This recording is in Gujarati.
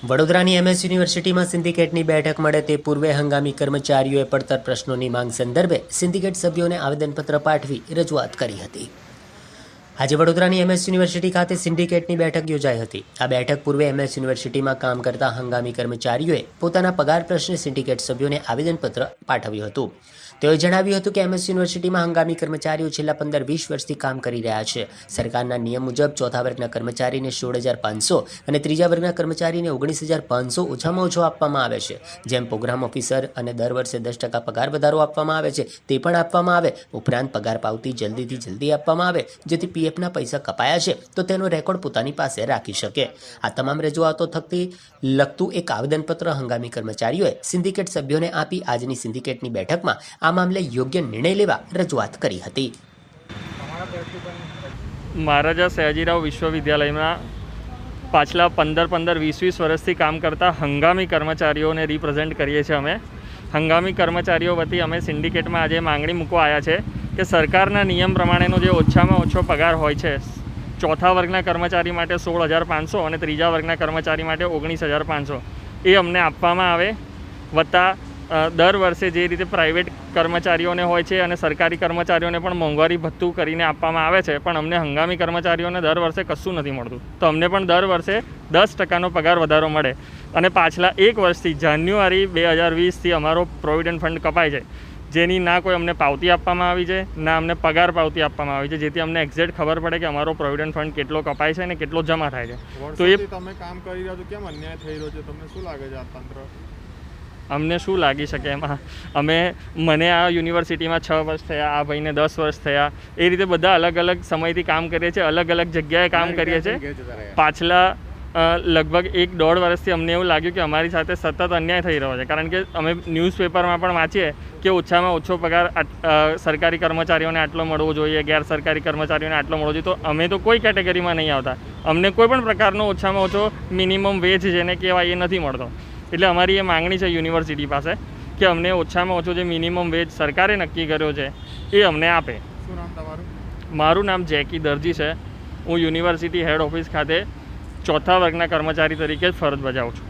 વડોદરાની એમએસ યુનિવર્સિટીમાં સિન્ડિકેટની બેઠક મળે તે પૂર્વે હંગામી કર્મચારીઓએ પડતર પ્રશ્નોની માંગ સંદર્ભે સિન્ડિકેટ સભ્યોને આવેદનપત્ર પાઠવી રજૂઆત કરી હતી. આજે વડોદરાની એમએસ યુનિવર્સિટી ખાતે સિન્ડિકેટની બેઠક યોજાઈ હતી. આ બેઠક પૂર્વે એમએસ યુનિવર્સિટીમાં કામ કરતા હંગામી કર્મચારીઓએ પોતાના પગાર પ્રશ્ને સિન્ડિકેટ સભ્યોને આવેદનપત્ર પાઠવ્યું હતું. તેઓએ જણાવ્યું હતું કે એમએસ યુનિવર્સિટીમાં હંગામી કર્મચારીઓ છેલ્લા પંદર વીસ વર્ષથી કામ કરી રહ્યા છે. સરકારના નિયમ મુજબ ચોથા વર્ગના કર્મચારીને સોળ હજાર પાંચસો અને ત્રીજા વર્ગના કર્મચારીને ઓગણીસ હજાર પાંચસો ઓછામાં ઓછો આપવામાં આવે છે. જેમ પ્રોગ્રામ ઓફિસર અને દર વર્ષે દસ ટકા પગાર વધારો આપવામાં આવે છે, તે પણ આપવામાં આવે. ઉપરાંત પગાર પાવતી જલ્દીથી જલ્દી આપવામાં આવે. જેથી પીએફના પૈસા કપાયા છે, તો તેનો રેકોર્ડ પોતાની પાસે રાખી શકે. આ તમામ રજૂઆતો થકી લગતું એક આવેદનપત્ર હંગામી કર્મચારીઓએ સિન્ડિકેટ સભ્યોને આપી. આજની સિન્ડિકેટની બેઠકમાં આ મામલે યોગ્ય નિર્ણય લેવા રજૂઆત કરી હતી. મહારાજા સયાજીરાવ વિશ્વવિદ્યાલયમાં પાછલા પંદર પંદર વીસ વીસ વર્ષથી કામ કરતા હંગામી કર્મચારીઓને રિપ્રેઝેન્ટ કરીએ છીએ અમે. હંગામી કર્મચારીઓ વતી અમે સિન્ડિકેટમાં આજે માંગણી મૂકવા આવ્યા છે કે સરકારના નિયમ પ્રમાણેનો જે ઓછામાં ઓછો પગાર હોય છે, ચોથા વર્ગના કર્મચારી માટે સોળ હજાર પાંચસો અને ત્રીજા વર્ગના કર્મચારી માટે ઓગણીસ હજાર પાંચસો. એ અમને આપવામાં આવે વત્તા દર વર્ષે જે રીતે પ્રાઇવેટ કર્મચારીઓને હોય છે અને સરકારી કર્મચારીઓને પણ મોંઘવારી ભથ્થું કરીને આપવામાં આવે છે, પણ અમને હંગામી કર્મચારીઓને દર વર્ષે કશું નથી મળતું. તો અમને પણ દર વર્ષે દસ ટકાનો પગાર વધારો મળે. અને પાછલા એક વર્ષથી, જાન્યુઆરી બે હજાર વીસથી અમારો પ્રોવિડન્ટ ફંડ કપાય છે. જેની ના કોઈ અમને પાવતી આપવામાં આવી છે, ના અમને પગાર પાવતી આપવામાં આવી છે. જેથી અમને એક્ઝેક્ટ ખબર પડે કે અમારો પ્રોવિડન્ટ ફંડ કેટલો કપાય છે અને કેટલો જમા થાય છે. તો એ તમે કામ કરી રહ્યા છો, કેમ અન્યાય થઈ રહ્યો છે? તમને શું લાગે છે આ તંત્ર? અમને શું લાગી શકે એમાં? અમે મને આ યુનિવર્સિટીમાં છ વર્ષ થયા આ ભાઈને દસ વર્ષ થયા એ રીતે બધા અલગ અલગ સમયથી કામ કરીએ છીએ અલગ અલગ જગ્યાએ કામ કરીએ છીએ. પાછલા લગભગ એક દોઢ વર્ષથી અમને એવું લાગ્યું કે અમારી સાથે સતત અન્યાય થઈ રહ્યો છે. કારણ કે અમે ન્યૂઝપેપરમાં પણ વાંચીએ કે ઓછામાં ઓછો પગાર સરકારી કર્મચારીઓને આટલો મળવો જોઈએ ગેર સરકારી કર્મચારીઓને આટલો મળવો જોઈએ તો અમે તો કોઈ કેટેગરીમાં નહીં આવતા. અમને કોઈ પણ પ્રકારનો ઓછામાં ઓછો મિનિમમ વેજ જેને કહેવાય એ નથી મળતો. એટલે અમારી એ માંગણી છે યુનિવર્સિટી પાસે કે અમને ઓછામાં ઓછો જે મિનિમમ વેજ સરકારે નક્કી કર્યો છે એ અમને આપે. શું નામ તમારું? મારું નામ જેકી દરજી છે. હું યુનિવર્સિટી હેડ ઓફિસ ખાતે ચોથા વર્ગના કર્મચારી તરીકે ફરજ બજાવું છું.